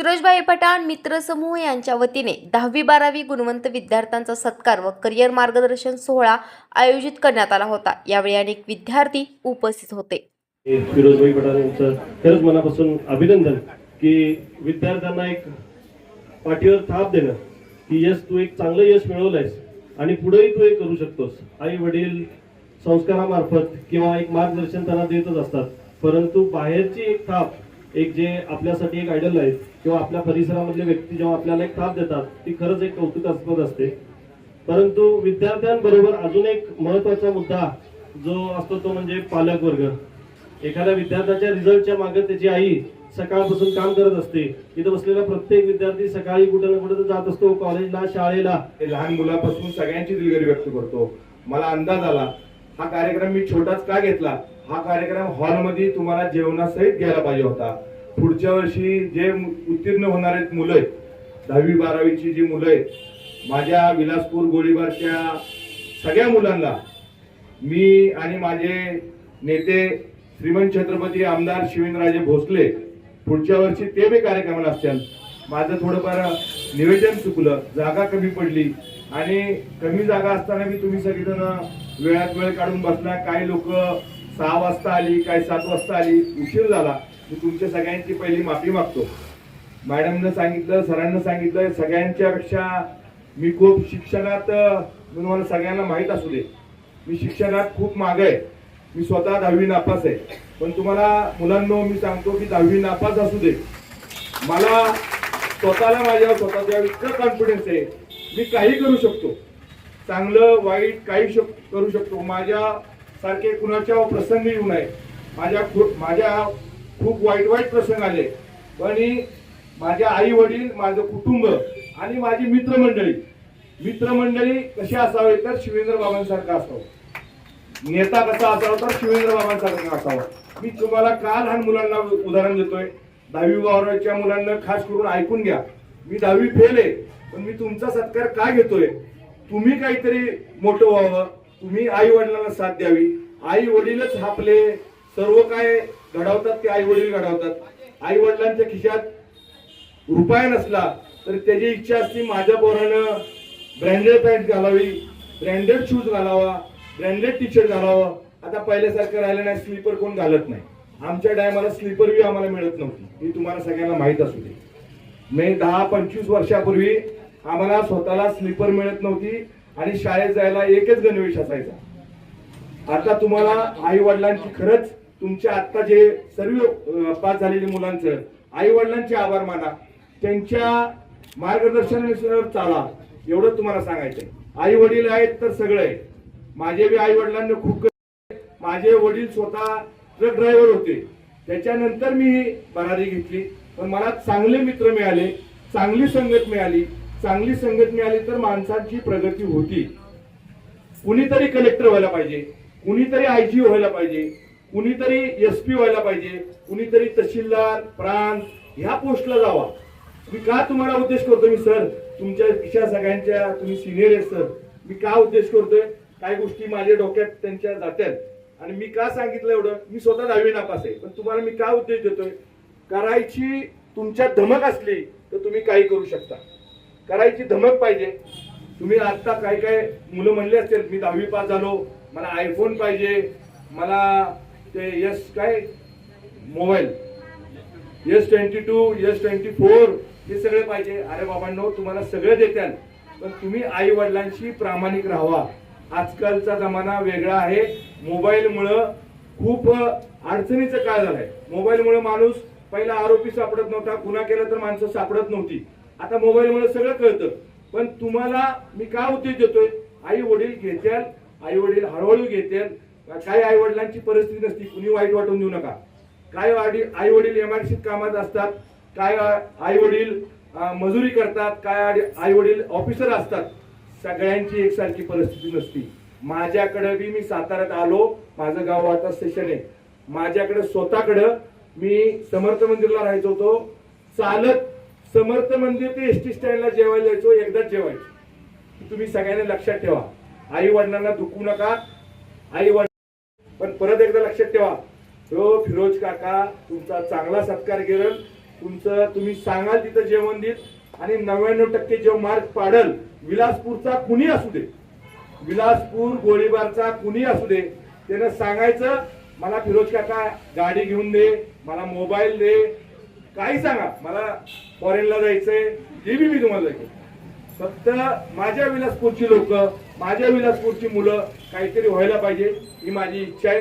फिरोजबाई पठाण मित्र समूह यांच्या वतीने दहावी बारावी गुणवंत विद्यार्थ्यांचा सत्कार व करिअर मार्गदर्शन सोहळा आयोजित करण्यात आला होता. यावेळी अनेक विद्यार्थी उपस्थित होते. फिरोजभाई पठाण यांचं खरंच मनापासून अभिनंदन की विद्यार्थ्यांना एक पाठीवर थाप देणं की यश तू एक चांगलं यश मिळवलंयस आणि पुढेही तू हे करू शकतोस. आई वडील संस्कारामार्फत किंवा एक मार्गदर्शन त्यांना देतच असतात परंतु बाहेरची एक थाप एक जे आपल्यासाठी एक आयडल आहे किंवा आपल्या परिसरामधले व्यक्ती जेव्हा आपल्याला एक थाप देतात ती खरंच एक कौतुकास्पद असते. परंतु विद्यार्थ्यांबरोबर अजून एक महत्त्वाचा मुद्दा जो असतो तो म्हणजे पालक वर्ग. एखाद्या विद्यार्थ्याच्या रिझल्टच्या मागे त्याची आई सकाळपासून काम करत असते. इथं बसलेला प्रत्येक विद्यार्थी सकाळी कुठे ना कुठे जात असतो कॉलेजला शाळेला. लहान मुलापासून सगळ्यांची दिलगिरी व्यक्त करतो. मला अंदाज आला हा कार्यक्रम मी छोटाच का घेतला? हा कार्यक्रम हॉलमध्ये तुम्हाला जेवणासहित घ्यायला पाहिजे होता. पुढच्या वर्षी जे उत्तीर्ण होणार आहेत मुलं आहेत दहावी बारावीची जी मुलं आहेत माझ्या विलासपूर गोळीबारच्या सगळ्या मुलांना मी आणि माझे नेते श्रीमंत छत्रपती आमदार शिवेंद्रराजे भोसले पुढच्या वर्षी ते बी कार्यक्रमाला असतील. माझं थोडंफार निवेदन चुकलं. जागा कमी पडली. आणि कमी जागा असताना मी तुम्ही सगळेजण वेळात वेळ काढून बसला. काही लोक सहा वाजता आली काही सात वाजता आली. उशीर झाला. मी तुमच्या सगळ्यांची पहिली माफी मागतो. मॅडमनं सांगितलं सरांना सांगितलं सगळ्यांच्या पेक्षा मी खूप शिक्षणात तुम्हाला सगळ्यांना माहीत असू दे. मी शिक्षणात खूप माग आहे. मी स्वतः दहावी नापास आहे. पण तुम्हाला मुलांनो मी सांगतो की दहावी नापास असू दे. मला स्वतःला माझ्या स्वतःच्या इतकं कॉन्फिडन्स आहे. मी काही करू शकतो. चांगलं वाईट काही शक करू शकतो. माझ्या सारखे कुणाच्या प्रसंग येऊ नये. माझ्या खूप माझ्या खूप वाईट वाईट प्रसंग आले. पण माझ्या आई वडील माझं कुटुंब आणि माझी मित्रमंडळी मित्रमंडळी कशी असावे तर शिवेंद्र बाबांसारखं असावं. नेता कसा असावा तर शिवेंद्र बाबांसारखा असावा. मी तुम्हाला का लहान मुलांना उदाहरण देतोय? दहावी वावराच्या मुलांना खास करून ऐकून घ्या. मी दहावी फेल आहे पण मी तुमचा सत्कार का घेतोय? तुम्ही काहीतरी मोठं व्हावं. तुम्ही आई वडिलांना साथ द्यावी. आई वडीलच आपले सर्व काय घडवतात ते आई वडील घडवतात. आई वडिलांच्या खिशात रुपया नसला तर त्याची इच्छा असती माझ्या पोरानं ब्रँडेड पॅन्ट घालावी ब्रँडेड शूज घालावा ब्रँडेड टी शर्ट घालावं. आता पहिल्यासारखं राहिलं नाही स्लीपर कोण घालत नाही. आमच्या टायमाला स्लीपर बी आम्हाला मिळत नव्हती. ही तुम्हाला सगळ्यांना माहीत असू दे. मे दहा पंचवीस वर्षापूर्वी आम्हाला स्वतःला स्लीपर मिळत नव्हती आणि शाळेत जायला एकच गणवेश असायचा. आता तुम्हाला आई वडिलांची खरंच तुमच्या आत्ता जे सर्व पास झालेले मुलांचं आई वडिलांचे आभार माना. त्यांच्या मार्गदर्शनानुसार चाला. एवढं तुम्हाला सांगायचं आई वडील आहेत तर सगळं. आहे माझे बी आई वडिलांना खूप माझे वडील स्वतः ट्रक ड्रायव्हर होते. त्याच्यानंतर मी भरारी घेतली. पण मला चांगले मित्र मिळाले चांगली संगत मिळाली. चांगली संगत मिळाली तर माणसाची प्रगती होती. कुणीतरी कलेक्टर व्हायला पाहिजे. कुणीतरी आयजी व्हायला पाहिजे. कुणीतरी एस पी व्हायला पाहिजे. कुणीतरी तहसीलदार प्रांत ह्या पोस्टला जावा. मी का तुम्हाला उद्देश करतो मी सर? तुमच्या पेक्षा सगळ्यांच्या तुम्ही सिनियर आहे सर. मी का उद्देश करतोय? काही गोष्टी माझ्या डोक्यात त्यांच्या जात्यात. आणि मी का सांगितलं एवढं? मी स्वतः दहावी नापास आहे. पण तुम्हाला मी का उद्देश देतोय? करायची तुमच्यात धमक असली तर तुम्ही काही करू शकता. करायची धमक पाहिजे. तुम्ही आता काय काय मुलं म्हणले असतील मी दहावी पास झालो मला आयफोन पाहिजे मला ते यस काय? Mobile. S twenty two S twenty four हे सगळे पाहिजे. अरे बाबांनो तुम्हाला सगळं देत्याल. पण तुम्ही आई वडिलांशी प्रामाणिक राहावा. आजकालचा जमाना वेगळा आहे. मोबाईलमुळं खूप अडचणीचं काळ झालंय. मोबाईलमुळे माणूस पहिला आरोपी सापडत नव्हता गुन्हा केला तर माणसं सापडत नव्हती. आता मोबाईलमुळे सगळं कळतं. पण तुम्हाला मी का उद्देश देतोय? आई वडील घेत्याल आई वडील हळूहळू घेत्याल. काही आई वडिलांची परिस्थिती नसती कुणी वाईट वाटून देऊ नका. काय आई वडील एमआरसीत कामात असतात काय आई वडील मजुरी करतात काय आई वडील ऑफिसर असतात. सगळ्यांची एकसारखी परिस्थिती नसती. माझ्याकडे बी मी साताऱ्यात आलो माझं गाव वाटा स्टेशन आहे. माझ्याकडे स्वतःकडं मी समर्थ मंदिरला राहायचो होतो. चालत समर्थ मंदिर ते एस टी स्टँडला जेवायला जायचो एकदाच जेवायचो. तुम्ही सगळ्यांना लक्षात ठेवा. आई वडिलांना दुखू नका. आई वडील पण परत एकदा लक्षात ठेवा. हो फिरोज काका तुमचा चांगला सत्कार केलं. तुमचं तुम्ही सांगाल तिथं जेवण देईल आणि नव्याण्णव टक्के जो मार्क पाडल विलासपूरचा कुणी असू दे. विलासपूर गोळीबारचा कुणी असू दे. त्यानं सांगायचं मला फिरोज काका गाडी घेऊन दे मला मोबाईल दे. काही सांगा मला फॉरेनला जायचंय ते बी मी तुम्हाला जायचं फक्त माझ्या विलासपूरची लोक माझ्या विलासपूरची मुलं काहीतरी व्हायला पाहिजे ही माझी इच्छा आहे.